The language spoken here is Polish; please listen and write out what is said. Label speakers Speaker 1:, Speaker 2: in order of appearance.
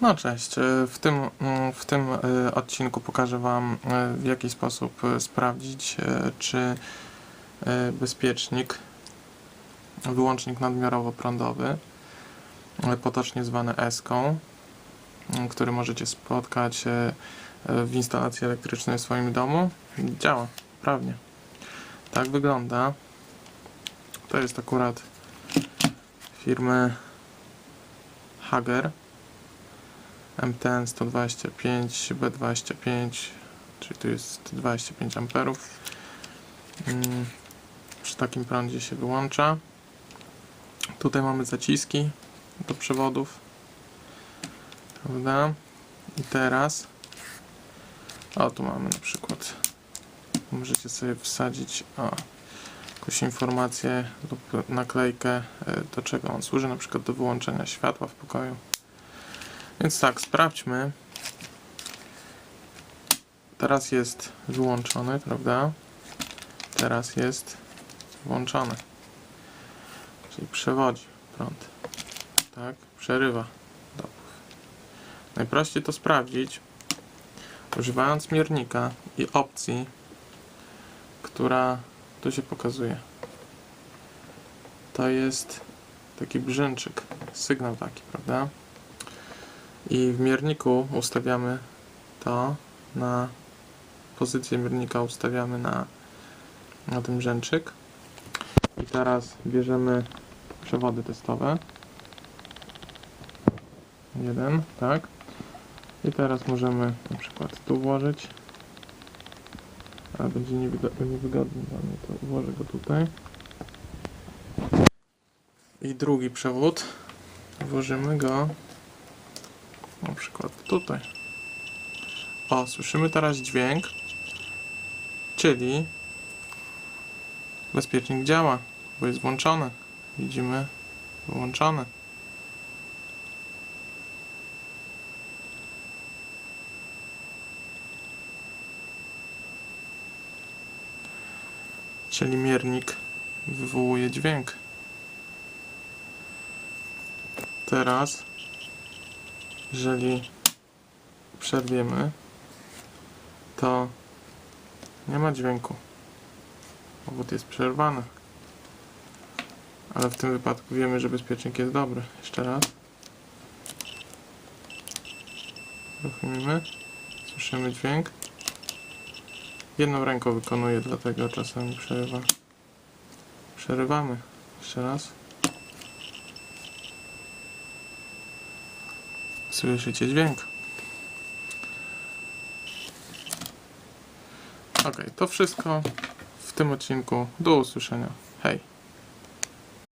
Speaker 1: No cześć, E, w tym, mm, w tym e, odcinku pokażę Wam e, w jaki sposób sprawdzić czy bezpiecznik, wyłącznik nadmiarowo-prądowy, e, potocznie zwany m, który możecie spotkać w instalacji elektrycznej w swoim domu, działa prawnie. Tak wygląda. To jest akurat firmy Hager. MTN 125, B25, czyli tu jest 25 amperów. Mm, Przy takim prądzie się wyłącza. Tutaj mamy zaciski do przewodów. Prawda? I teraz o tu mamy na przykład możecie sobie wsadzić o, jakąś informację lub naklejkę e, do czego on służy, na przykład do wyłączenia światła w pokoju. Więc tak, sprawdźmy. Teraz jest wyłączony, prawda? Teraz jest włączony. Czyli przewodzi prąd. Tak? Przerywa dopływ. Najprościej to sprawdzić używając miernika i opcji, która tu się pokazuje. To jest taki brzęczyk, sygnał taki, prawda? I w mierniku ustawiamy to na pozycję miernika ustawiamy na, na ten brzęczyk. I teraz bierzemy przewody testowe. Jeden, tak. I teraz możemy na przykład tu włożyć. Ale będzie niewygo- niewygodnie dla mnie, to włożę go tutaj. I drugi przewód. Włożymy go na przykład tutaj. O, słyszymy teraz dźwięk, czyli bezpiecznik działa, bo jest włączony. Widzimy wyłączony. Czyli miernik wywołuje dźwięk. Teraz jeżeli przerwiemy, to nie ma dźwięku. Powód jest przerwany. Ale w tym wypadku wiemy, że bezpiecznik jest dobry. Jeszcze raz. Uruchomimy. Słyszymy dźwięk. Jedną ręką wykonuję, dlatego czasami przerywa. Przerywamy. Jeszcze raz. Słyszycie dźwięk. Ok, to wszystko w tym odcinku. Do usłyszenia. Hej.